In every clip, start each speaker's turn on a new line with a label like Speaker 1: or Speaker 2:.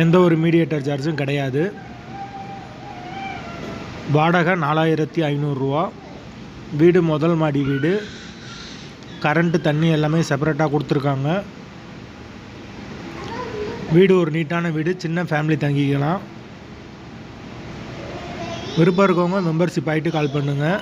Speaker 1: எந்த ஒரு மீடியேட்டர் சார்ஜும் கிடையாது. வாடகை நாலாயிரத்தி ஐநூறுரூவா வீடு முதல் மாடி வீடு. கரண்ட்டு தண்ணி எல்லாமே செப்பரேட்டாக கொடுத்துருக்காங்க. வீடு ஒரு நீட்டான வீடு சின்ன ஃபேமிலி தங்கிக்கலாம். விருப்பம் இருக்கவங்க மெம்பர்ஷிப் ஆகிட்டு கால் பண்ணுங்கள்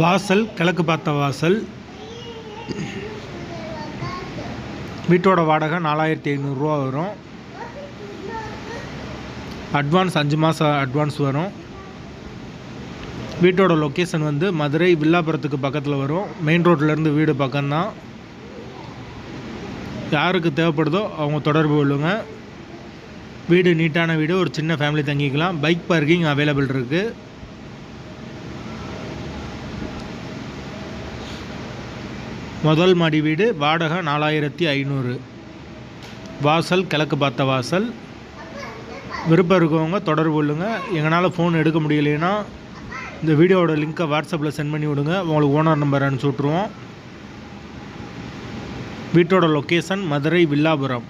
Speaker 1: வாசல் கிழக்கு பார்த்த வாசல். வீட்டோட வாடகை நாலாயிரத்தி ஐநூறுரூவா வரும். அட்வான்ஸ் அஞ்சு மாதம் அட்வான்ஸ் வரும். வீட்டோட லொக்கேஷன் வந்து மதுரை வில்லாபுரத்துக்கு பக்கத்தில் வரும். மெயின் ரோட்லேருந்து வீடு பக்கம்தான். யாருக்கு தேவைப்படுதோ அவங்க தொடர்பு கொள்ளுங்க. வீடு நீட்டான வீடு ஒரு சின்ன ஃபேமிலி தங்கிக்கலாம். பைக் பார்க்கிங் அவைலபிள் இருக்குது முதல் மாடி வீடு வாடகை நாலாயிரத்தி ஐநூறு. வாசல் கிழக்கு பார்த்த வாசல். விருப்பம் இருக்கவங்க தொடர்பு கொள்ளுங்க. எங்களால் ஃபோன் எடுக்க முடியலைன்னா இந்த வீடியோவோட லிங்க்கை வாட்ஸ்அப்பில் சென்ட் பண்ணி விடுங்க. உங்களுக்கு ஓனர் நம்பர் அனுப்பிச்சி விட்ருவோம் வீட்டோட லொக்கேஷன் மதுரை வில்லாபுரம்.